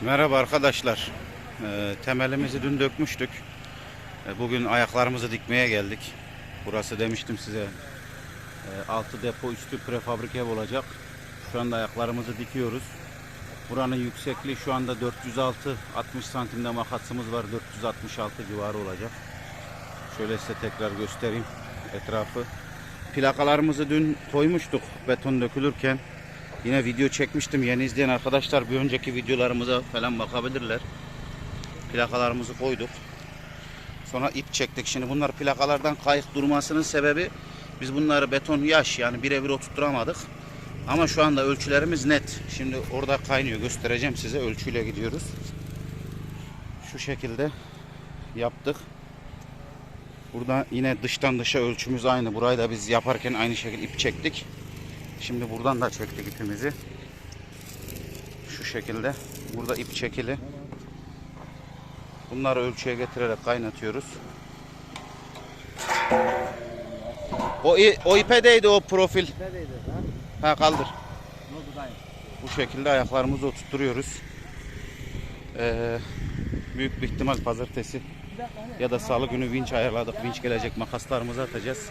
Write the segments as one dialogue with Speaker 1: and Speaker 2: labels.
Speaker 1: Merhaba arkadaşlar. Ee, temelimizi dün dökmüştük. Ee, bugün ayaklarımızı dikmeye geldik. Burası demiştim size e, altı depo üstü prefabrik ev olacak. Şu anda ayaklarımızı dikiyoruz. Buranın yüksekliği şu anda 406 60 santimde makasımız var. 466 civarı olacak. Şöyle size tekrar göstereyim etrafı. Plakalarımızı dün koymuştuk beton dökülürken. Yine video çekmiştim. Yeni izleyen arkadaşlar bir önceki videolarımıza falan bakabilirler. Plakalarımızı koyduk. Sonra ip çektik. Şimdi bunlar plakalardan kayık durmasının sebebi biz bunları beton yaş yani birebir oturtturamadık. Ama şu anda ölçülerimiz net. Şimdi orada kaynıyor. Göstereceğim size. Ölçüyle gidiyoruz. Şu şekilde yaptık. Burada yine dıştan dışa ölçümüz aynı. Burayı da biz yaparken aynı şekilde ip çektik. Şimdi buradan da çektik ipimizi. Şu şekilde. Burada ip çekili. Bunları ölçüye getirerek kaynatıyoruz. O, o ipe değdi o profil. Ha kaldır. Bu şekilde ayaklarımızı oturtuyoruz. Ee, büyük bir ihtimal pazartesi ya da salı günü vinç ayarladık. Vinç gelecek makaslarımızı atacağız.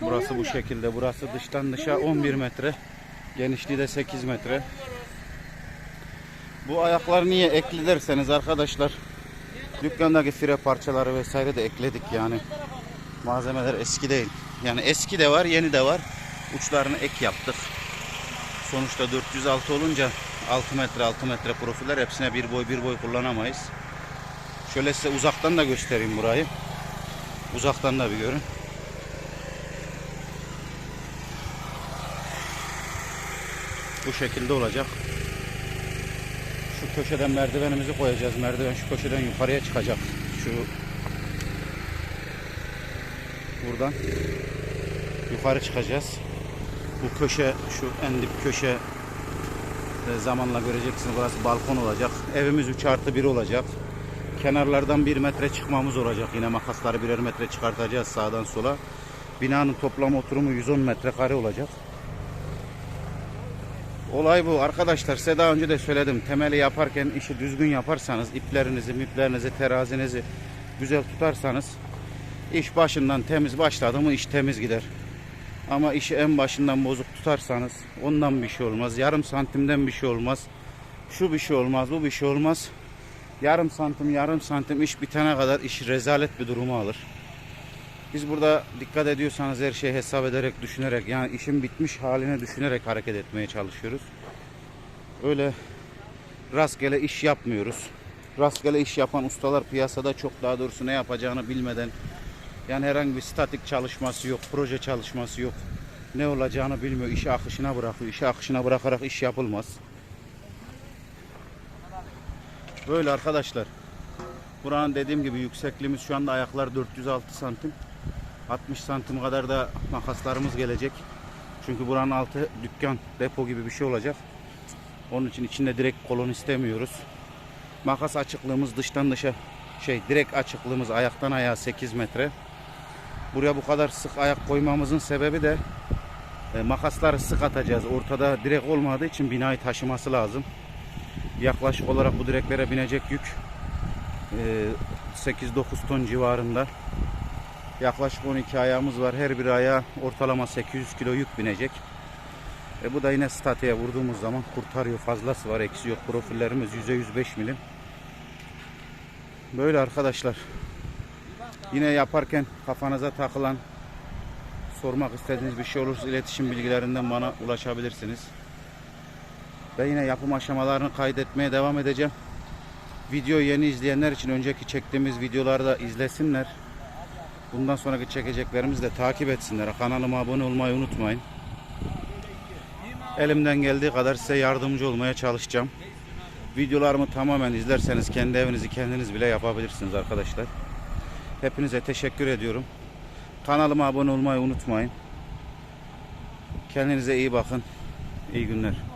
Speaker 1: Burası bu şekilde. Burası dıştan dışa 11 metre. Genişliği de 8 metre. Bu ayaklar niye ekli derseniz arkadaşlar dükkandaki fire parçaları vesaire de ekledik yani. Malzemeler eski değil. Yani eski de var, yeni de var. Uçlarını ek yaptık. Sonuçta 406 olunca 6 metre 6 metre profiller hepsine bir boy bir boy kullanamayız. Şöyle size uzaktan da göstereyim burayı. Uzaktan da bir görün. Bu şekilde olacak. Şu köşeden merdivenimizi koyacağız. Merdiven şu köşeden yukarıya çıkacak. Şu buradan yukarı çıkacağız. Bu köşe şu en dip köşe e, zamanla göreceksiniz burası balkon olacak. Evimiz 3 artı 1 olacak. Kenarlardan 1 metre çıkmamız olacak. Yine makasları birer metre çıkartacağız sağdan sola. Binanın toplam oturumu 110 metrekare olacak. Olay bu arkadaşlar size daha önce de söyledim temeli yaparken işi düzgün yaparsanız iplerinizi miplerinizi terazinizi güzel tutarsanız iş başından temiz başladı mı iş temiz gider. Ama işi en başından bozuk tutarsanız ondan bir şey olmaz. Yarım santimden bir şey olmaz. Şu bir şey olmaz bu bir şey olmaz. Yarım santim yarım santim iş bitene kadar iş rezalet bir durumu alır. Biz burada dikkat ediyorsanız her şeyi hesap ederek, düşünerek yani işin bitmiş haline düşünerek hareket etmeye çalışıyoruz. Öyle rastgele iş yapmıyoruz. Rastgele iş yapan ustalar piyasada çok daha doğrusu ne yapacağını bilmeden yani herhangi bir statik çalışması yok, proje çalışması yok. Ne olacağını bilmiyor, işi akışına bırakıyor. İşi akışına bırakarak iş yapılmaz. Böyle arkadaşlar. Buranın dediğim gibi yüksekliğimiz şu anda ayaklar 406 santim. 60 santim kadar da makaslarımız gelecek. Çünkü buranın altı dükkan, depo gibi bir şey olacak. Onun için içinde direkt kolon istemiyoruz. Makas açıklığımız dıştan dışa şey direkt açıklığımız ayaktan ayağa 8 metre. Buraya bu kadar sık ayak koymamızın sebebi de e, makasları sık atacağız. Ortada direk olmadığı için binayı taşıması lazım. Yaklaşık olarak bu direklere binecek yük e, 8-9 ton civarında. Yaklaşık 12 ayağımız var. Her bir ayağa ortalama 800 kilo yük binecek. E bu da yine statüye vurduğumuz zaman kurtarıyor. Fazlası var, eksi yok. Profillerimiz %105 milim. Böyle arkadaşlar. Yine yaparken kafanıza takılan sormak istediğiniz bir şey olursa iletişim bilgilerinden bana ulaşabilirsiniz. Ben yine yapım aşamalarını kaydetmeye devam edeceğim. Video yeni izleyenler için önceki çektiğimiz videoları da izlesinler. Bundan sonraki çekeceklerimizi de takip etsinler. Kanalıma abone olmayı unutmayın. Elimden geldiği kadar size yardımcı olmaya çalışacağım. Videolarımı tamamen izlerseniz kendi evinizi kendiniz bile yapabilirsiniz arkadaşlar. Hepinize teşekkür ediyorum. Kanalıma abone olmayı unutmayın. Kendinize iyi bakın. İyi günler.